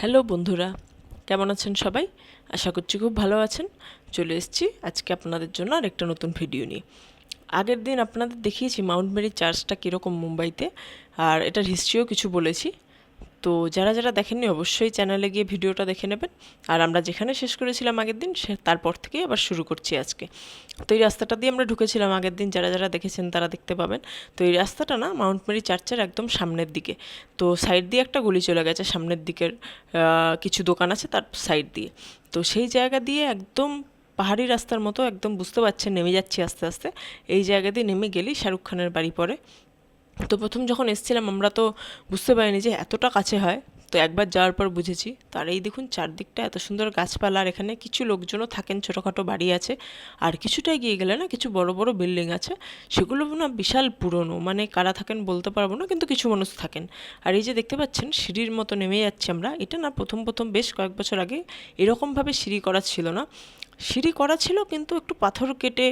Hello বন্ধুরা, কেমন আছেন সবাই? আশা করছি খুব ভালো আছেন। চলে এসেছি আজকে আপনাদের জন্য আর একটা নতুন ভিডিও নিয়ে। আগের দিন আপনাদের দেখিয়েছি মাউন্ট মেরি চার্চটা কীরকম মুম্বাইতে, আর এটার হিস্ট্রিও কিছু বলেছি। তো যারা যারা দেখেননি অবশ্যই চ্যানেলে গিয়ে ভিডিওটা দেখে নেবেন। আর আমরা যেখানে শেষ করেছিলাম আগের দিন, সে তারপর থেকেই আবার শুরু করছি আজকে। তো এই রাস্তাটা দিয়ে আমরা ঢুকেছিলাম আগের দিন, যারা যারা দেখেছেন তারা দেখতে পাবেন। তো এই রাস্তাটা না, মাউন্ট মেরি চার্চের একদম সামনের দিকে। তো সাইড দিয়ে একটা গলি চলে গেছে সামনের দিকের কিছু দোকান আছে তার সাইড দিয়ে। তো সেই জায়গা দিয়ে একদম পাহাড়ি রাস্তার মতো একদম বুঝতে পারছেন, নেমে যাচ্ছি আস্তে আস্তে। এই জায়গা দিয়ে নেমে গেলেই শাহরুখ খানের বাড়ি পড়ে। তো প্রথম যখন এসেছিলাম, আমরা তো বুঝতে পারিনি যে এতটা কাছে হয়। তো একবার যাওয়ার পর বুঝেছি। তার এই দেখুন, চারদিকটা এত সুন্দর গাছপালা আর এখানে কিছু লোকজনও থাকেন, ছোটোখাটো বাড়ি আছে। আর কিছুটা এগিয়ে গেলে না কিছু বড় বড় বিল্ডিং আছে। সেগুলো না বিশাল পুরনো। মানে কারা থাকেন বলতে পারব না, কিন্তু কিছু মানুষ থাকেন। আর এই যে দেখতে পাচ্ছেন, সিঁড়ির মতো নেমে যাচ্ছি আমরা। এটা না প্রথম প্রথম বেশ কয়েক বছর আগে এরকমভাবে সিঁড়ি করা ছিল না। সিঁড়ি করা ছিল, কিন্তু একটু পাথর কেটে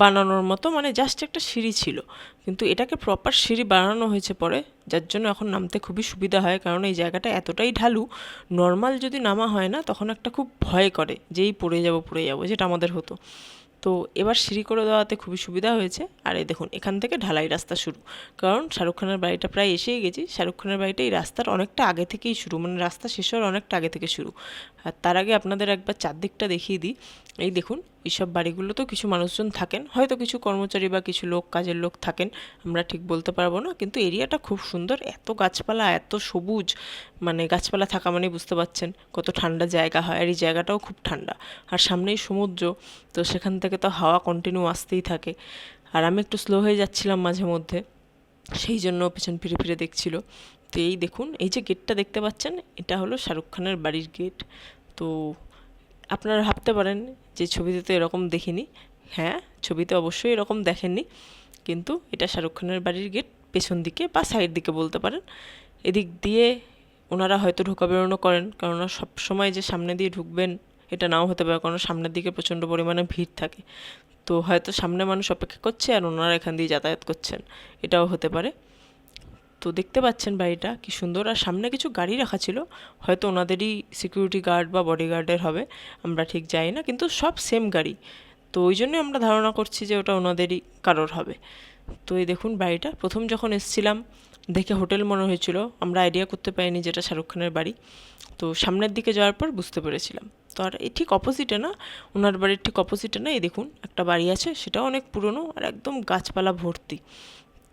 বানানোর মতো মানে জাস্ট একটা সিঁড়ি ছিল। কিন্তু এটাকে প্রপার সিঁড়ি বানানো হয়েছে পরে, যার জন্য এখন নামতে খুবই সুবিধা হয়, কারণ এই জায়গাটা এতটাই ঢালু নর্মাল যদি নামা হয় না, তখন একটা খুব ভয় করে যেই পড়ে যাব পড়ে যাব, যেটা আমাদের হতো। তো এবার সিঁড়ি করে দেওয়াতে খুবই সুবিধা হয়েছে। আর এই দেখুন, এখান থেকে ঢালাই রাস্তা শুরু। কারণ শাহরুখ খানের বাড়িটা প্রায় এসেই গেছি। শাহরুখ খানের বাড়িটা এই রাস্তার অনেকটা আগে থেকেই শুরু মানে রাস্তা শেষ হওয়ার অনেকটা আগে থেকে শুরু। আর তার আগে আপনাদের একবার চারদিকটা দেখিয়ে দিই। এই দেখুন এইসব বাড়িগুলোতেও কিছু মানুষজন থাকেন। হয়তো কিছু কর্মচারী বা কিছু লোক, কাজের লোক থাকেন, আমরা ঠিক বলতে পারব না। কিন্তু এরিয়াটা খুব সুন্দর, এত গাছপালা, এত সবুজ মানে গাছপালা থাকা মানে বুঝতে পারছেন কত ঠান্ডা জায়গা হয়, আর এই জায়গাটাও খুব ঠান্ডা। আর সামনেই সমুদ্র, তো সেখান থেকে তো হাওয়া কন্টিনিউ আসতেই থাকে। আর আমি একটু স্লো হয়ে যাচ্ছিলাম মাঝে মধ্যে, সেই জন্য পেছন ফিরে ফিরে দেখছিল। তো এই দেখুন, এই যে গেটটা দেখতে পাচ্ছেন, এটা হলো শাহরুখ খানের বাড়ির গেট তো আপনারা ভাবতে পারেন যে ছবিতে তো এরকম দেখিনি। হ্যাঁ ছবিতে অবশ্যই এরকম দেখেননি। কিন্তু এটা শাহরুখ খানের বাড়ির গেট পেছন দিকে বা সাইড দিকে বলতে পারেন। এদিক দিয়ে ওনারা হয়তো ঢোকা বেরোনো করেন। কেননা সব সময় যে সামনে দিয়ে ঢুকবেন, এটা নাও হতে পারে। কারণ সামনের দিকে প্রচণ্ড পরিমাণে ভিড় থাকে। তো হয়তো সামনে মানুষ অপেক্ষা করছে আর ওনারা এখান দিয়ে যাতায়াত করছেন। এটাও হতে পারে। তো দেখতে পাচ্ছেন বাড়িটা, কি সুন্দর। আর সামনে কিছু গাড়ি রাখা ছিল, হয়তো ওনাদেরই সিকিউরিটি গার্ড বা বডিগার্ডের হবে, আমরা ঠিক জানি না, কিন্তু সব সেম গাড়ি। তো ওই জন্যই আমরা ধারণা করছি যে ওটা ওনাদেরই, কারোর হবে। তো এই দেখুন বাড়িটা, প্রথম যখন এসছিলাম, দেখে হোটেল মনে হয়েছিল, আমরা আইডিয়া করতে পারিনি যেটা শাহরুখ খানের বাড়ি। তো সামনের দিকে যাওয়ার পর বুঝতে পেরেছিলাম। তো আর এই ঠিক অপোজিটে না, ওনার বাড়ির ঠিক অপোজিটে না, এই দেখুন, একটা বাড়ি আছে, সেটাও অনেক পুরনো আর একদম গাছপালা ভর্তি।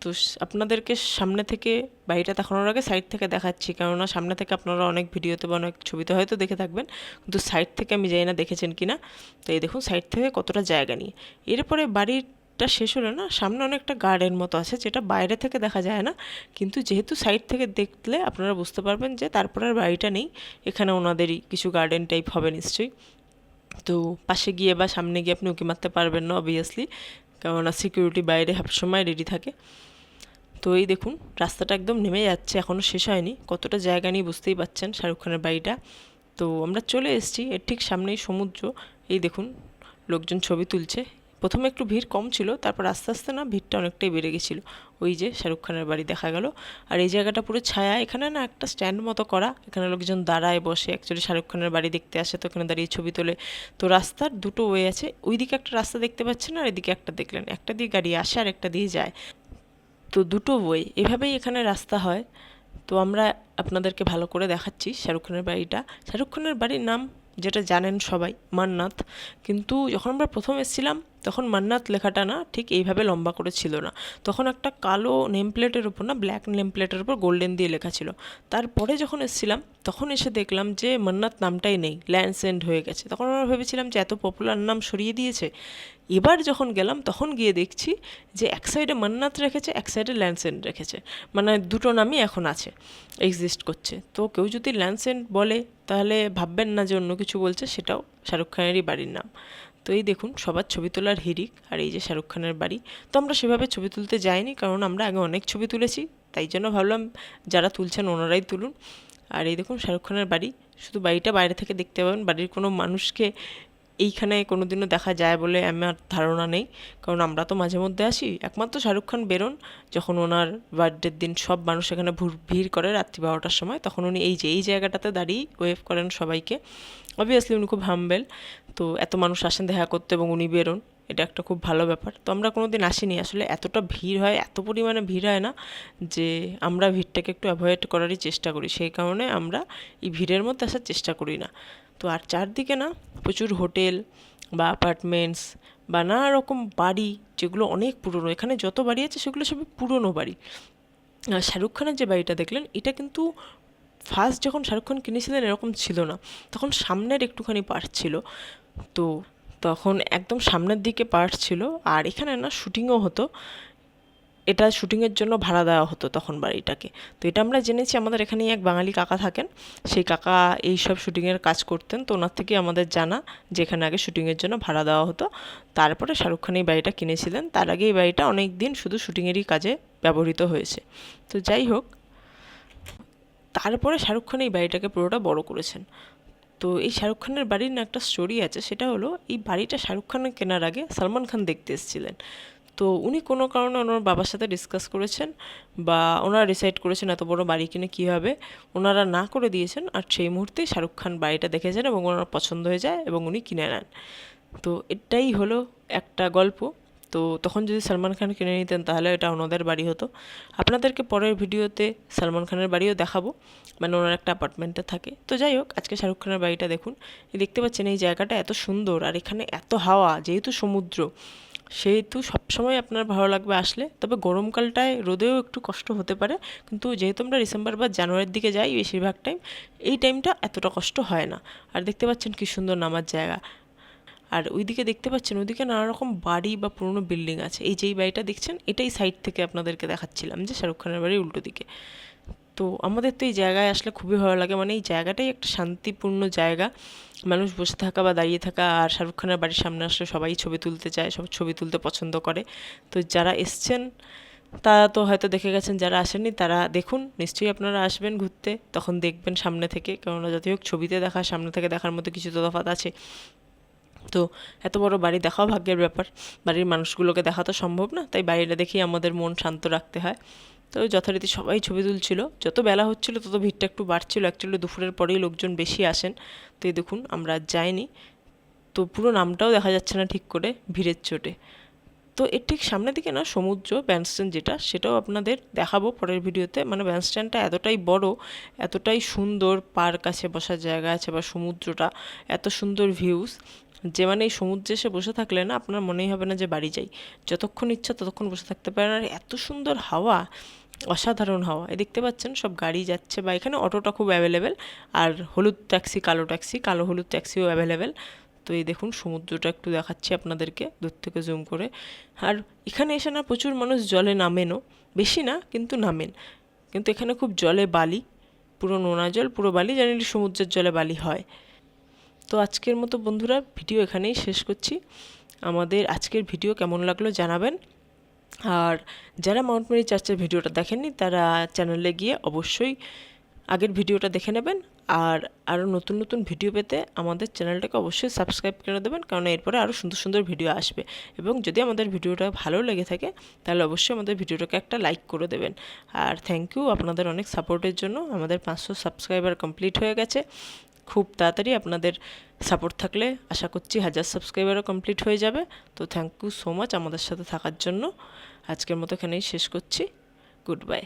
তো আপনাদেরকে সামনে থেকে বাড়িটা দেখানোর আগে সাইড থেকে দেখাচ্ছি। কেননা সামনে থেকে আপনারা অনেক ভিডিওতে বা অনেক ছবিতে হয়তো দেখে থাকবেন, কিন্তু সাইড থেকে আমি জানি না দেখেছেন কি না তো এই দেখুন সাইড থেকে কতটা জায়গা নিয়ে। এরপরে বাড়িটা শেষ হলে না, সামনে অনেকটা গার্ডেন মতো আছে, যেটা বাইরে থেকে দেখা যায় না। কিন্তু যেহেতু সাইড থেকে দেখলে আপনারা বুঝতে পারবেন যে তারপরে আর বাড়িটা নেই। এখানে ওনাদেরই কিছু গার্ডেন টাইপ হবে নিশ্চয়ই। তো পাশে গিয়ে বা সামনে গিয়ে আপনি উঁকি মারতে পারবেন না অবভিয়াসলি কেননা সিকিউরিটি বাইরে সবসময় রেডি থাকে। তো এই দেখুন, রাস্তাটা একদম নেমে যাচ্ছে এখনও শেষ হয়নি। কতটা জায়গা নিয়ে বুঝতেই পাচ্ছেন শাহরুখ খানের বাড়িটা। তো আমরা চলে এসেছি, এর ঠিক সামনেই সমুদ্র। এই দেখুন, লোকজন ছবি তুলছে। প্রথমে একটু ভিড় কম ছিল, তারপর আস্তে আস্তে না ভিড়টা অনেকটাই বেড়ে গেছিল। ওই যে শাহরুখ খানের বাড়ি দেখা গেল। আর এই জায়গাটা পুরো ছায়া, এখানে না একটা স্ট্যান্ড মতো করা। এখানে লোকজন দাঁড়ায়, বসে। অ্যাকচুয়ালি শাহরুখ খানের বাড়ি দেখতে আসে, তো এখানে দাঁড়িয়ে ছবি তোলে। তো রাস্তার দুটো ওয়ে আছে। ওইদিকে একটা রাস্তা দেখতে পাচ্ছেন আর এদিকে একটা দেখলেন। একটা দিয়ে গাড়ি আসে, আর একটা দিয়ে যায়। তো দুটো বই, এভাবেই এখানে রাস্তা হয়। তো আমরা আপনাদেরকে ভালো করে দেখাচ্ছি শাহরুখ খানের বাড়িটা। শাহরুখ খানের বাড়ির নাম যেটা জানেন সবাই, মান্নাত। কিন্তু যখন আমরা প্রথম এসেছিলাম তখন মান্নাত লেখাটা না ঠিক এইভাবে লম্বা করে ছিল না। তখন একটা কালো নেম প্লেটের উপর না ব্ল্যাক নেম প্লেটের উপর গোল্ডেন দিয়ে লেখা ছিল। তারপরে যখন এসেছিলাম, তখন এসে দেখলাম যে মান্নাত নামটাই নেই ল্যান্ডসেন্ড হয়ে গেছে। তখন আমরা ভেবেছিলাম যে এত পপুলার নাম সরিয়ে দিয়েছে। এবার যখন গেলাম, তখন গিয়ে দেখছি যে এক সাইডে মান্নাত রেখেছে, এক সাইডে ল্যান্ডসেন্ড রেখেছে। মানে দুটো নামই এখন আছে এক্সিস্ট করছে। তো কেউ যদি ল্যান্ডসেন্ড বলে, তাহলে ভাববেন না যে অন্য কিছু বলছে, সেটাও শাহরুখ খানেরই বাড়ির নাম। তো এই দেখুন, সবার ছবি তোলার হিরিক আর এই যে শাহরুখ খানের বাড়ি। তো আমরা সেভাবে ছবি তুলতে যাইনি, কারণ আমরা আগে অনেক ছবি তুলেছি, তাই জন্য ভাবলাম যারা তুলছেন ওনারাই তুলুন। আর এই দেখুন, শাহরুখ খানের বাড়ি, শুধু বাড়িটা বাইরে থেকে দেখতে পাবেন, বাড়ির কোনো মানুষকে এইখানে কোনোদিনও দেখা যায় বলে আমার ধারণা নেই, কারণ আমরা তো মাঝে মধ্যে আসি। একমাত্র শাহরুখ খান বেরোন, যখন ওনার বার্থডের দিন সব মানুষ এখানে ভিড় করে রাত্রি বারোটার সময়, তখন উনি এই যে, এই জায়গাটাতে দাঁড়িয়ে ওয়েভ করেন সবাইকে। অবভিয়াসলি উনি খুব হাম্বেল তো এত মানুষ আসেন দেখা করতে এবং উনি বেরোন, এটা একটা খুব ভালো ব্যাপার। তো আমরা কোনো দিন আসিনি, আসলে এতটা ভিড় হয়, এত পরিমাণে ভিড় হয় না যে আমরা ভিড়টাকে একটু অ্যাভয়েড করারই চেষ্টা করি। সেই কারণে আমরা এই ভিড়ের মধ্যে আসার চেষ্টা করি না। তো আর চারদিকে না প্রচুর হোটেল বা অ্যাপার্টমেন্টস বা নানা রকম বাড়ি, যেগুলো অনেক পুরনো, এখানে যত বাড়ি আছে সেগুলো সবই পুরনো বাড়ি। শাহরুখ খানের যে বাড়িটা দেখলেন, এটা কিন্তু ফার্স্ট যখন শাহরুখ খান কিনেছিলেন এরকম ছিল না, তখন সামনের একটুখানি পার্ট ছিল। তো তখন একদম সামনের দিকে পার্ট ছিল, আর এখানে না শুটিংও হতো। এটা শুটিংয়ের জন্য ভাড়া দেওয়া হতো তখন বাড়িটাকে। তো এটা আমরা জেনেছি, আমাদের এখানেই এক বাঙালি কাকা থাকেন। সেই কাকা এই সব শুটিংয়ের কাজ করতেন, তো ওনার থেকে আমাদের জানা যে এখানে আগে শুটিংয়ের জন্য ভাড়া দেওয়া হতো। তারপরে শাহরুখ খান এই বাড়িটা কিনেছিলেন। তার আগে এই বাড়িটা অনেক দিন শুধু শুটিংয়েরই কাজে ব্যবহৃত হয়েছে। তো যাই হোক, তারপরে শাহরুখ খান এই বাড়িটাকে পুরোটা বড় করেছেন। তো এই শাহরুখ খানের বাড়ির না একটা স্টোরি আছে, সেটা হলো এই বাড়িটা শাহরুখ খানের কেনার আগে সালমান খান দেখতে এসেছিলেন। তো উনি কোনো কারণে ওনার বাবার সাথে ডিসকাস করেছেন বা ওনারা ডিসাইড করেছেন এত বড় বাড়ি কিনে কী হবে, ওনারা না করে দিয়েছেন আর সেই মুহূর্তেই শাহরুখ খান বাড়িটা দেখেছেন এবং ওনার পছন্দ হয়ে যায় এবং উনি কিনে নেন। তো এটাই হলো একটা গল্প। তো তখন যদি সালমান খান কিনে নিতেন তাহলে এটা ওনাদের বাড়ি হতো। আপনাদেরকে পরের ভিডিওতে সালমান খানের বাড়িও দেখাবো মানে ওনার একটা অ্যাপার্টমেন্টে থাকে। তো যাই হোক, আজকে শাহরুখ খানের বাড়িটা দেখুন। দেখতে পাচ্ছেন এই জায়গাটা এত সুন্দর আর এখানে এত হাওয়া, যেহেতু সমুদ্র, সেহেতু সবসময় আপনার ভালো লাগবে আসলে। তবে গরমকালটায় রোদেও একটু কষ্ট হতে পারে, কিন্তু যেহেতু আমরা ডিসেম্বর বা জানুয়ারির দিকে যাই বেশিরভাগ টাইম এই টাইমটা এতটা কষ্ট হয় না। আর দেখতে পাচ্ছেন কি সুন্দর নামার জায়গা। আর ওইদিকে দেখতে পাচ্ছেন, ওইদিকে নানা রকম বাড়ি বা পুরনো বিল্ডিং আছে। এই যেই বাড়িটা দেখছেন, এটাই সাইড থেকে আপনাদেরকে দেখাচ্ছিলাম যে শাহরুখ খানের বাড়ির উল্টো দিকে। তো আমাদের তো এই জায়গায় আসলে খুবই ভালো লাগে। মানে এই জায়গাটাই একটা শান্তিপূর্ণ জায়গা। মানুষ বসে থাকা বা দাঁড়িয়ে থাকা আর শাহরুখ খানের বাড়ির সামনে আসলে সবাই ছবি তুলতে চায়, সব ছবি তুলতে পছন্দ করে। তো যারা এসছেন, তারা তো হয়তো দেখে গেছেন, যারা আসেননি তারা দেখুন, নিশ্চয়ই আপনারা আসবেন ঘুরতে, তখন দেখবেন সামনে থেকে। কেননা যতই হোক ছবিতে দেখা, সামনে থেকে দেখার মধ্যে কিছু তো তফাৎ আছে। তো এত বড় বাড়ি দেখাও ভাগ্যের ব্যাপার। বাড়ির মানুষগুলোকে দেখা তো সম্ভব না, তাই বাড়িটা দেখেই আমাদের মন শান্ত রাখতে হয়। তো যথারীতি সবাই ছবি তুলছিল। যত বেলা হচ্ছিল, তত ভিড়টা একটু বাড়ছিল। অ্যাকচুয়ালি দুপুরের পরেই লোকজন বেশি আসেন। তো এই দেখুন, আমরা যাইনি। তো পুরো নামটাও দেখা যাচ্ছে না ঠিক করে, ভিড়ের চোটে। তো এর ঠিক সামনের দিকে না, সমুদ্র ব্যান্ডস্ট্যান্ড যেটা, সেটাও আপনাদের দেখাবো পরের ভিডিওতে। মানে ব্যান্ডস্ট্যান্ডটা এতটাই বড়, এতটাই সুন্দর পার্ক আছে বসার জায়গা আছে বা সমুদ্রটা, এত সুন্দর ভিউজ যে মানে এই সমুদ্রে এসে বসে থাকলে না আপনার মনেই হবে না যে বাড়ি যাই। যতক্ষণ ইচ্ছা ততক্ষণ বসে থাকতে পারেন। আর এত সুন্দর হাওয়া, অসাধারণ হাওয়া। এই দেখতে পাচ্ছেন সব গাড়ি যাচ্ছে বা এখানে অটোটা খুব অ্যাভেলেবেল আর হলুদ ট্যাক্সি কালো ট্যাক্সি কালো হলুদ ট্যাক্সিও অ্যাভেলেবেল তো এই দেখুন সমুদ্রটা একটু দেখাচ্ছি আপনাদেরকে, দূর থেকে জুম করে। আর এখানে এসে না প্রচুর মানুষ জলে নামেনও। বেশি না, কিন্তু নামেন। কিন্তু এখানে খুব জলে বালি, পুরো নোনা জল, পুরো বালি, জানি সমুদ্রের জলে বালি হয়। তো আজকের মতো বন্ধুরা ভিডিও এখানেই শেষ করছি। আমাদের আজকের ভিডিও কেমন লাগল জানাবেন। আর যারা মাউন্ট মেরি চার্চের ভিডিওটা দেখেননি, তারা চ্যানেলে গিয়ে অবশ্যই আগের ভিডিওটা দেখে নেবেন। আর আরও নতুন নতুন ভিডিও পেতে আমাদের চ্যানেলটাকে অবশ্যই সাবস্ক্রাইব করে দেবেন, কারণ এরপরে আরও সুন্দর সুন্দর ভিডিও আসবে। এবং যদি আমাদের ভিডিওটা ভালো লেগে থাকে, তাহলে অবশ্যই আমাদের ভিডিওটাকে একটা লাইক করে দেবেন। আর থ্যাংক ইউ আপনাদের অনেক সাপোর্টের জন্য। আমাদের পাঁচশো সাবস্ক্রাইবার কমপ্লিট হয়ে গেছে। খুব তাড়াতাড়ি আপনাদের সাপোর্ট থাকলে আশা করছি হাজার সাবস্ক্রাইবারও কমপ্লিট হয়ে যাবে। তো থ্যাংক ইউ সো মাচ আমাদের সাথে থাকার জন্য। আজকের মতো এখানেই শেষ করছি। Good bye